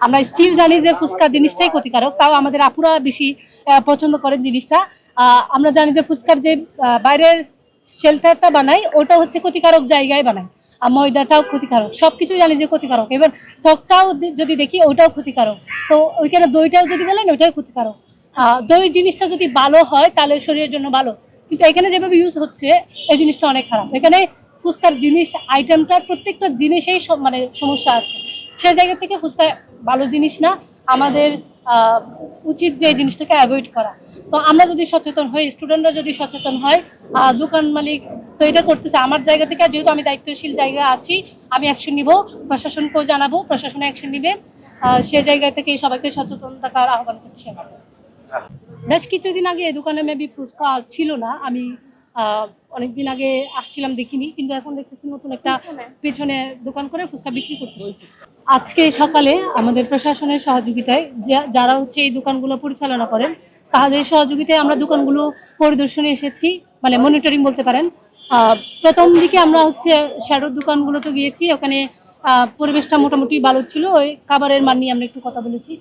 আমরা স্টিল জানি যে ফুচকা জিনিসটাই ক্ষতিকারক, তাও আমাদের আপুরা বেশি পছন্দ করেন জিনিসটা। আমরা জানি যে ফুচকার যে বাইরের শেল্টারটা বানাই, ওটা হচ্ছে ক্ষতিকারক জায়গায় বানাই আর ময়দাটাও ক্ষতিকারক সবকিছু জানি যে ক্ষতিকারক। এবার টকটাও যদি দেখি, ওটাও ক্ষতিকারক। তো ওইখানে দইটাও যদি বলেন, ওইটাও ক্ষতিকারক। দই জিনিসটা যদি ভালো হয়, তাহলে শরীরের জন্য ভালো। কিন্তু এখানে যেভাবে ইউজ হচ্ছে, এই জিনিসটা অনেক খারাপ। এখানে ফুচকার জিনিস আইটেমটার প্রত্যেকটা জিনিসেই সব- মানে সমস্যা আছে। সে জায়গা থেকে ফুচকা ভালো জিনিস না, আমাদের উচিত যে জিনিসটাকে অ্যাভয়েড করা। তো আমরা যদি সচেতন হই স্টুডেন্টরা যদি সচেতন হয় দোকান মালিক তো এটা করতেছে। আমার জায়গা থেকে যেহেতু আমি দায়িত্বশীল জায়গা আছি, আমি অ্যাকশন নিব প্রশাসনকেও জানাব, প্রশাসন অ্যাকশন নিবে সে জায়গা থেকে সবাইকে সচেতন থাকার আহ্বান করছি বেশ কিছুদিন আগে এই দোকানে মেবি ফুচকা ছিল না, আমি অনেকদিন আগে আসছিলাম দেখিনি কিন্তু এখন দেখতেছি নতুন একটা পেছনে? দোকান করে ফুচকা বিক্রি করতেছে। আজকে সকালে আমাদের প্রশাসনের সহযোগিতায় যারা হচ্ছে এই দোকানগুলো পরিচালনা করেন তাদের সহযোগিতায় আমরা দোকানগুলো পরিদর্শনে এসেছি মানে মনিটরিং বলতে পারেন। আহ, প্রথম দিকে আমরা হচ্ছে শ্যাডোর দোকানগুলোতে গিয়েছি ওখানে আহ, পরিবেশটা মোটামুটি ভালো ছিল ওই খাবারের মান নিয়ে আমরা একটু কথা বলেছি।